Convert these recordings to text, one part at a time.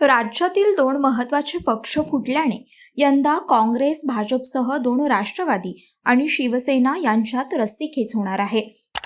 राज्यातील दोन महत्त्वाचे पक्ष फुटल्याने यंदा काँग्रेस भाजपसह दोन राष्ट्रवादी आणि शिवसेना यांच्यात रस्सीखेच होणार आहे.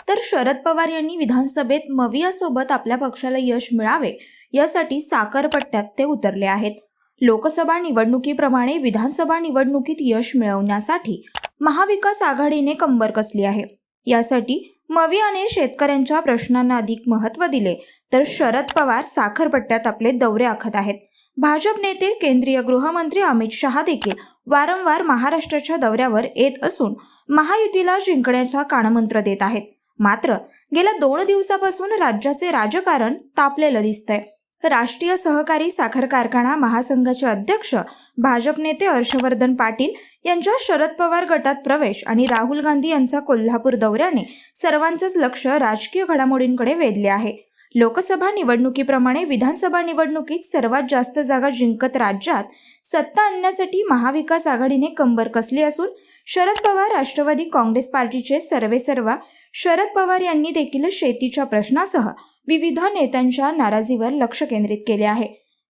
तर शरद पवार यांनी विधानसभेत मवियासोबत आपल्या पक्षाला यश मिळावे यासाठी साखरपट्ट्यात ते उतरले आहेत. लोकसभा निवडणुकीप्रमाणे विधानसभा निवडणुकीत यश मिळवण्यासाठी महाविकास आघाडीने कंबर कसली आहे? यासाठी मवियाने शेतकऱ्यांच्या प्रश्नांना अधिक महत्त्व दिले तर शरद पवार साखरपट्ट्यात आपले दौरे आखत आहेत. भाजप नेते केंद्रीय गृहमंत्री अमित शहा देखील वारंवार महाराष्ट्राच्या दौऱ्यावर येत असून महायुतीला जिंकण्याचा कानमंत्र देत आहेत. मात्र गेल्या दोन दिवसापासून राज्याचे राजकारण तापलेलं दिसतंय. राष्ट्रीय सहकारी साखर कारखाना महासंघाचे अध्यक्ष भाजप नेते हर्षवर्धन पाटील यांच्या शरद पवार गटात प्रवेश आणि राहुल गांधी यांचा कोल्हापूर दौऱ्याने सर्वांचंच लक्ष राजकीय घडामोडींकडे वेधले आहे. लोकसभा निवडणुकीप्रमाणे विधानसभा निवडणुकीत सर्वात जास्त जागा जिंकत राज्यात सत्ता आणण्यासाठी महाविकास आघाडीने कंबर कसली असून शरद पवार राष्ट्रवादी काँग्रेस पार्टीचे सर्वेसर्वा शरद पवार यांनी देखील शेतीच्या प्रश्नासह विविध नेत्यांच्या नाराजीवर लक्ष केंद्रित केले आहे.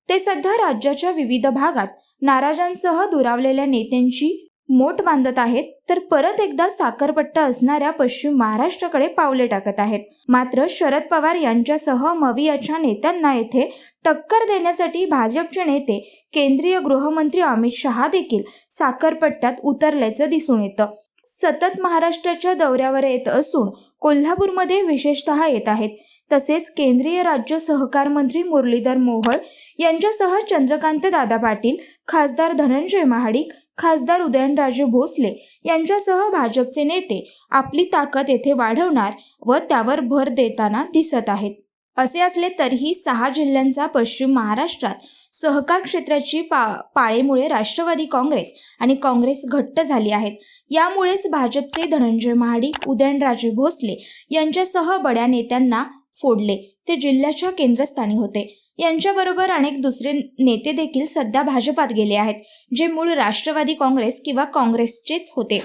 ते सध्या राज्याच्या विविध भागात नाराजांसह दुरावलेल्या नेत्यांची मोठ बांधत आहेत तर परत एकदा साखरपट्टा असणाऱ्या पश्चिम महाराष्ट्राकडे पावले टाकत आहेत. मात्र शरद पवार यांच्यासह मवियाच्या नेत्यांना येथे टक्कर देण्यासाठी भाजपचे नेते केंद्रीय गृहमंत्री अमित शहा देखील साखरपट्ट्यात उतरल्याचं दिसून येतं. सतत महाराष्ट्राच्या दौऱ्यावर येत असून कोल्हापूरमध्ये विशेषतः येत आहेत. तसेच केंद्रीय राज्य सहकार मंत्री मुरलीधर मोहोळ यांच्यासह चंद्रकांत दादा पाटील खासदार धनंजय महाडिक खासदार उदयनराजे भोसले यांच्यासह भाजपचे नेते आपली ताकद येथे वाढवणार व त्यावर भर देताना दिसत आहेत. असे असले तरीही सहा जिल्ह्यांचा पश्चिम महाराष्ट्रात सहकार क्षेत्राची पा पाळेमुळे राष्ट्रवादी काँग्रेस आणि काँग्रेस घट्ट झाली आहेत. यामुळेच भाजपचे धनंजय महाडिक उदयनराजे भोसले यांच्यासह बड्या नेत्यांना फोडले. ते जिल्ह्याच्या केंद्रस्थानी होते. यांच्याबरोबर अनेक दुसरे नेते देखील सध्या भाजपात गेले आहेत जे मूळ राष्ट्रवादी काँग्रेस किंवा काँग्रेसचेच होते.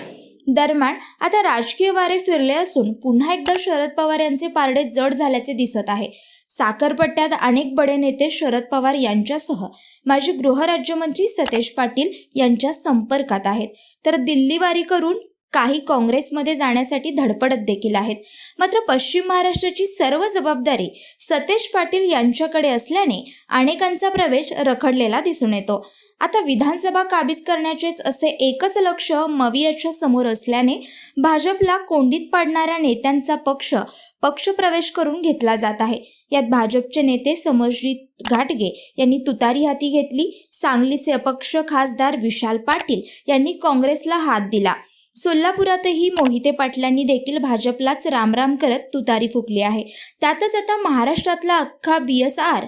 दरम्यान आता राजकीय वारे फिरले असून पुन्हा एकदा शरद पवार यांचे पारडे जड झाल्याचे दिसत आहे. साखरपट्ट्यात अनेक बडे नेते शरद पवार यांच्यासह माजी गृहराज्यमंत्री सतेज पाटील यांच्या संपर्कात आहेत. तर दिल्लीवारी करून काही काँग्रेसमध्ये जाण्यासाठी धडपडत देखील आहेत. मात्र पश्चिम महाराष्ट्राची सर्व जबाबदारी सतेज पाटील यांच्याकडे असल्याने अनेकांचा प्रवेश रखडलेला दिसून येतो. आता विधानसभा काबीज करण्याचेच असे एकच लक्ष मवियाच्या समोर असल्याने भाजपला कोंडीत पाडणाऱ्या नेत्यांचा पक्ष पक्षप्रवेश करून घेतला जात आहे. यात भाजपचे नेते समरजित घाटगे यांनी तुतारी हाती घेतली. सांगलीचे अपक्ष खासदार विशाल पाटील यांनी काँग्रेसला हात दिला. सोलापुरातही मोहिते पाटलांनी देखील भाजपलाच रामराम करत तुतारी फुकली आहे. त्यातच आता महाराष्ट्रातला अख्खा बी एस आर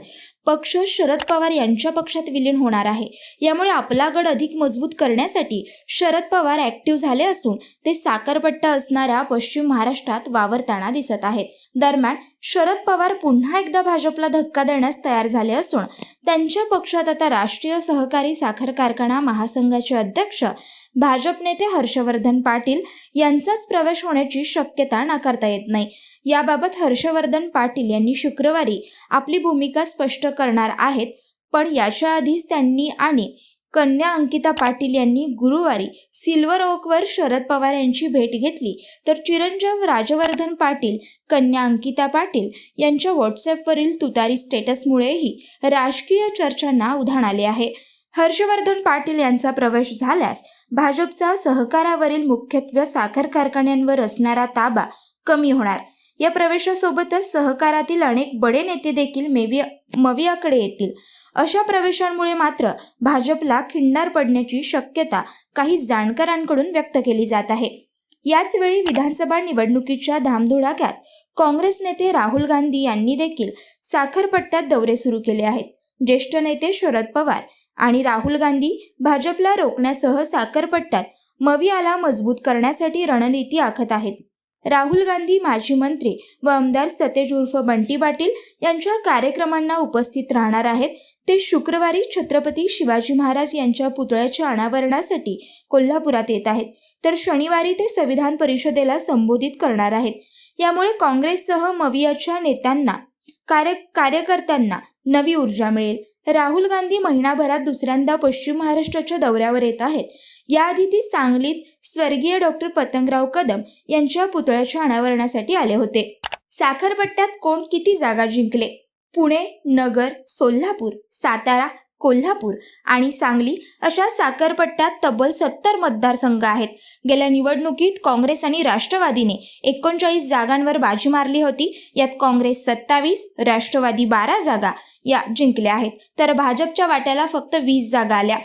पक्ष शरद पवार यांच्या पक्षात विलीन होणार आहे. यामुळे आपला गड अधिक मजबूत करण्यासाठी शरद पवार ॲक्टिव्ह झाले असून ते साखरपट्टा असणाऱ्या पश्चिम महाराष्ट्रात वावरताना दिसत आहेत. दरम्यान शरद पवार पुन्हा एकदा भाजपला धक्का देण्यास तयार झाले असून त्यांच्या पक्षात आता राष्ट्रीय सहकारी साखर कारखाना महासंघाचे अध्यक्ष भाजप नेते हर्षवर्धन पाटील यांचाच प्रवेश होण्याची शक्यता नाकारता येत नाही. याबाबत हर्षवर्धन पाटील यांनी शुक्रवारी आपली भूमिका स्पष्ट करणार आहेत पण याच्या आधीच त्यांनी आणि कन्या अंकिता पाटील यांनी गुरुवारी सिल्वर ओकवर शरद पवार यांची भेट घेतली. तर चिरंजीव राजवर्धन पाटील कन्या अंकिता पाटील यांच्या व्हॉट्सॲपवरील तुतारी स्टेटसमुळेही राजकीय चर्चांना उधाण आले आहे. हर्षवर्धन पाटील यांचा प्रवेश झाल्यास भाजपचा सहकारावरील मुख्यत्वे साखर कारखान्यांवर असणारा ताबा कमी होणार. या प्रवेशासोबतच सहकारातील अनेक बडे नेते देखील मेविया मवियाकडे येतील. अशा प्रवेशांमुळे मात्र भाजपला खिंडार पडण्याची शक्यता काही जाणकारांकडून व्यक्त केली जात आहे. याचवेळी विधानसभा निवडणुकीच्या धामधुडाक्यात काँग्रेस नेते राहुल गांधी यांनी देखील साखरपट्ट्यात दौरे सुरू केले आहेत. ज्येष्ठ नेते शरद पवार आणि राहुल गांधी भाजपला रोखण्यासह साखरपट्ट्यात मवियाला मजबूत करण्यासाठी रणनीती आखत आहेत. राहुल गांधी माजी मंत्री व आमदार सतेज उर्फ बंटी पाटील यांच्या कार्यक्रमांना उपस्थित राहणार आहेत. ते शुक्रवारी छत्रपती शिवाजी महाराज यांच्या पुतळ्याच्या अनावरणासाठी कोल्हापुरात येत आहेत. तर शनिवारी ते संविधान परिषदेला संबोधित करणार आहेत. यामुळे काँग्रेससह मवियाच्या नेत्यांना कार्य कार्यकर्त्यांना नवी ऊर्जा मिळेल. राहुल गांधी महिनाभरात दुसऱ्यांदा पश्चिम महाराष्ट्राच्या दौऱ्यावर येत आहेत. याआधी ती सांगलीत स्वर्गीय डॉक्टर पतंगराव कदम यांच्या पुतळ्याच्या अनावरणासाठी आले होते. साखरपट्ट्यात कोण किती जागा जिंकले? पुणे नगर सोलापूर सातारा कोल्हापूर आणि सांगली अशा साखरपट्ट्यात तब्बल सत्तर मतदारसंघ आहेत. गेल्या निवडणुकीत काँग्रेस आणि राष्ट्रवादीने एकोणचाळीस जागांवर बाजी मारली होती. यात काँग्रेस सत्तावीस राष्ट्रवादी बारा जागा या जिंकल्या आहेत. तर भाजपच्या वाट्याला फक्त वीस जागा आल्या.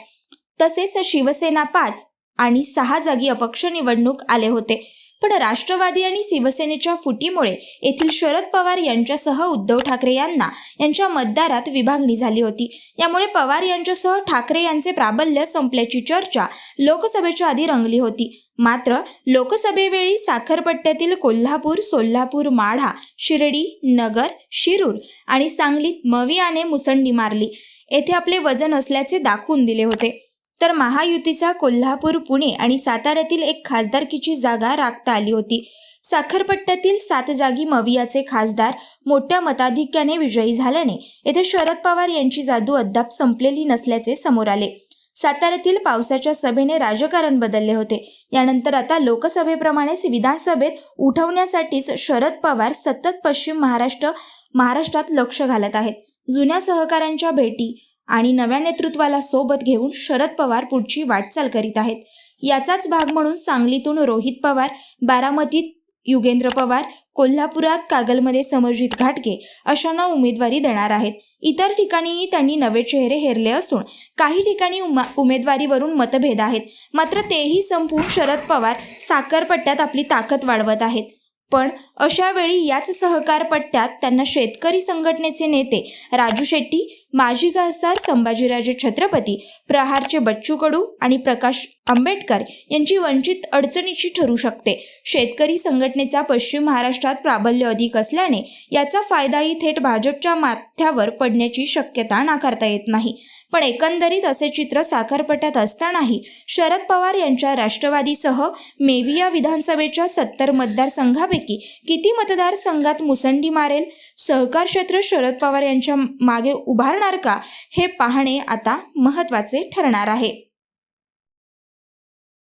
तसेच शिवसेना पाच आणि सहा जागी अपक्ष निवडणूक आले होते. पण राष्ट्रवादी आणि शिवसेनेच्या फुटीमुळे येथील शरद पवार यांच्यासह उद्धव ठाकरे यांना यांच्या मतदारात विभागणी झाली होती. यामुळे पवार यांच्यासह ठाकरे यांचे प्राबल्य संपल्याची चर्चा लोकसभेच्या आधी रंगली होती. मात्र लोकसभेवेळी साखरपट्ट्यातील कोल्हापूर सोलापूर माढा शिर्डी नगर शिरूर आणि सांगलीत मवियाने मुसंडी मारली. येथे आपले वजन असल्याचे दाखवून दिले होते. तर महायुतीचा कोल्हापूर पुणे आणि साताऱ्यातील एक खासदारकीची जागा राखता आली होती. साखरपट्ट्यातील सात जागी मवियाचे खासदार मोठ्या मताधिक्याने विजयी झाल्याने येथे शरद पवार यांची जादू अद्याप संपलेली नसल्याचे समोर आले. साताऱ्यातील पावसाच्या सभेने राजकारण बदलले होते. यानंतर आता लोकसभेप्रमाणेच विधानसभेत उठवण्यासाठीच शरद पवार सतत पश्चिम महाराष्ट्र महाराष्ट्रात लक्ष घालत आहेत. जुन्या सहकाऱ्यांच्या भेटी आणि नव्या नेतृत्वाला सोबत घेऊन शरद पवार पुढची वाटचाल करीत आहेत. याचाच भाग म्हणून सांगलीतून रोहित पवार बारामतीत युगेंद्र पवार कोल्हापुरात कागलमध्ये समरजित घाटगे अशांना उमेदवारी देणार आहेत. इतर ठिकाणीही त्यांनी नवे चेहरे हेरले असून काही ठिकाणी उमा उमेदवारीवरून मतभेद आहेत. मात्र तेही संपवून शरद पवार साखरपट्ट्यात आपली ताकद वाढवत आहेत. पण अशा वेळी याच सहकार पट्ट्यात त्यांना शेतकरी संघटनेचे नेते राजू शेट्टी माजी खासदार संभाजीराजे छत्रपती प्रहारचे बच्चू कडू आणि प्रकाश आंबेडकर यांची वंचित अडचणीची ठरू शकते. शेतकरी संघटनेचा पश्चिम महाराष्ट्रात प्राबल्य अधिक असल्याने याचा फायदाही थेट भाजपच्या माथ्यावर पडण्याची शक्यता नाकारता येत नाही. पण एकंदरीत असे चित्र साखरपट्यात असतानाही शरद पवार यांच्या राष्ट्रवादीसह मेविया विधानसभेच्या सत्तर मतदारसंघापैकी किती मतदारसंघात मुसंडी मारेल? सहकार क्षेत्र शरद पवार यांच्या मागे उभारणार का? हे पाहणे आता महत्त्वाचे ठरणार आहे.